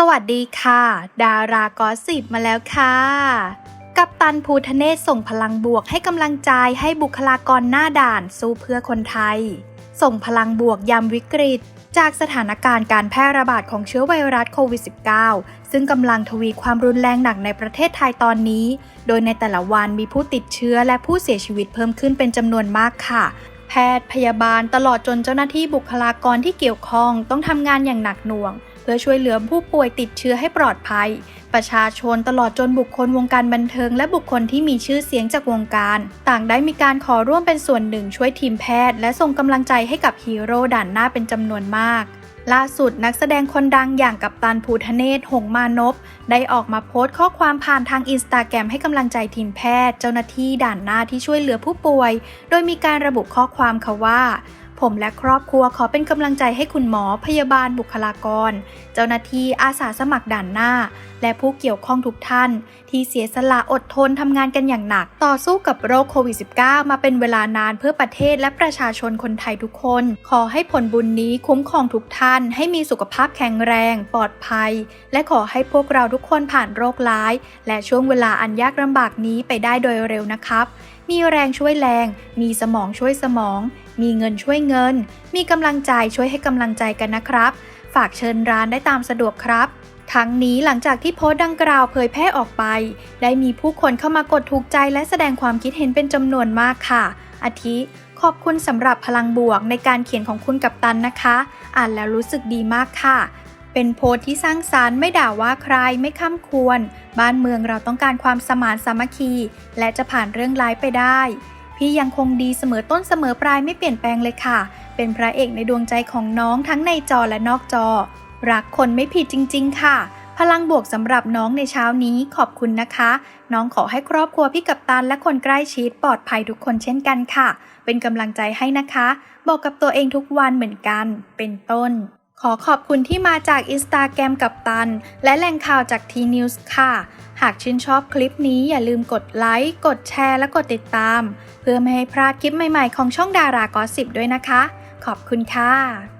สวัสดีค่ะ ดารากอสิบมาแล้วค่ะ กัปตันภูทะเนศส่งพลังบวกให้กำลังใจให้บุคลากรหน้าด่านสู้เพื่อคนไทย ส่งพลังบวกยามวิกฤต จากสถานการณ์การแพร่ระบาดของเชื้อไวรัสโควิด -19 ซึ่งกำลังทวีความรุนแรงหนักในประเทศไทยตอนนี้ โดยในแต่ละวันมีผู้ติดเชื้อและผู้เสียชีวิตเพิ่มขึ้นเป็นจำนวนมากค่ะแพทย์พยาบาลตลอดจนเจ้าหน้าที่บุคลากรที่เกี่ยวข้องต้องทำงานอย่างหนักหน่วง พื่อช่วยเหลือผู้ป่วยติดเชื้อให้ปลอดภัย ประชาชนตลอดจนบุคคลวงการบันเทิงและบุคคลที่มีชื่อเสียงจากวงการ ต่างได้มีการขอร่วมเป็นส่วนหนึ่งช่วยทีมแพทย์ และส่งกำลังใจให้กับฮีโร่ด่านหน้าเป็นจำนวนมากล่าสุดนักแสดงคนดังอย่างกัปตันภูทะเนศ หงมานพ ได้ออกมาโพสต์ข้อความผ่านทางอินสตาแกรมให้กำลังใจทีมแพทย์ เจ้าหน้าที่ด่านหน้าที่ช่วยเหลือผู้ป่วย โดยมีการระบุข้อความค่ะว่า ผมและครอบครัวขอเป็นกำลังใจให้คุณหมอ พยาบาล บุคลากร เจ้าหน้าที่อาสาสมัครด่านหน้า และผู้เกี่ยวข้องทุกท่าน ที่เสียสละอดทนทำงานกันอย่างหนัก ต่อสู้กับโรคโควิด -19 มาเป็นเวลานานเพื่อประเทศและประชาชนคนไทยทุกคน ขอให้ผลบุญนี้คุ้มครองทุกท่าน ให้มีสุขภาพแข็งแรง ปลอดภัย และขอให้พวกเราทุกคนผ่านโรคร้าย และช่วงเวลาอันยากลำบากนี้ไปได้โดยเร็วนะครับ มีแรงช่วยแรง มีสมองช่วยสมอง มีเงินช่วยเงิน มีกำลังใจช่วยให้กำลังใจกันนะครับ ฝากเชิญร้านได้ตามสะดวกครับทั้งนี้หลังจากที่โพสต์ดังกล่าวเผยแพร่ออกไป ได้มีผู้คนเข้ามากดถูกใจและแสดงความคิดเห็นเป็นจำนวนมากค่ะ อาทิ ขอบคุณสำหรับพลังบวกในการเขียนของคุณกับตันนะคะ อ่านแล้วรู้สึกดีมากค่ะ เป็นโพสที่สร้างสารรค์ไม่ด่าว่าใครไม่ข้ามควร บ้านเมืองเราต้องการความสมานสามัคคี และจะผ่านเรื่องร้ายไปได้ พี่ยังคงดีเสมอต้นเสมอปลายไม่เปลี่ยนแปลงเลยค่ะ เป็นพระเอกในดวงใจของน้องทั้งในจอและนอกจอ รักคนไม่ผิดจริง ๆ ค่ะ พลังบวกสำหรับน้องในเช้านี้ขอบคุณนะคะ น้องขอให้ครอบครัวพี่กัปตันและคนใกล้ชิดปลอดภัยทุกคนเช่นกันค่ะ เป็นกำลังใจให้นะคะ บอกกับตัวเองทุกวันเหมือนกัน เป็นต้น ขอขอบคุณที่มาจากอินสตาแกรมกับตัน และแหล่งข่าวจากทีนิวส์ค่ะ หากชื่นชอบคลิปนี้อย่าลืมกดไลค์ กดแชร์และกดติดตาม เพื่อไม่ให้พลาดคลิปใหม่ๆของช่องดารากอสิบด้วยนะคะ ขอบคุณค่ะ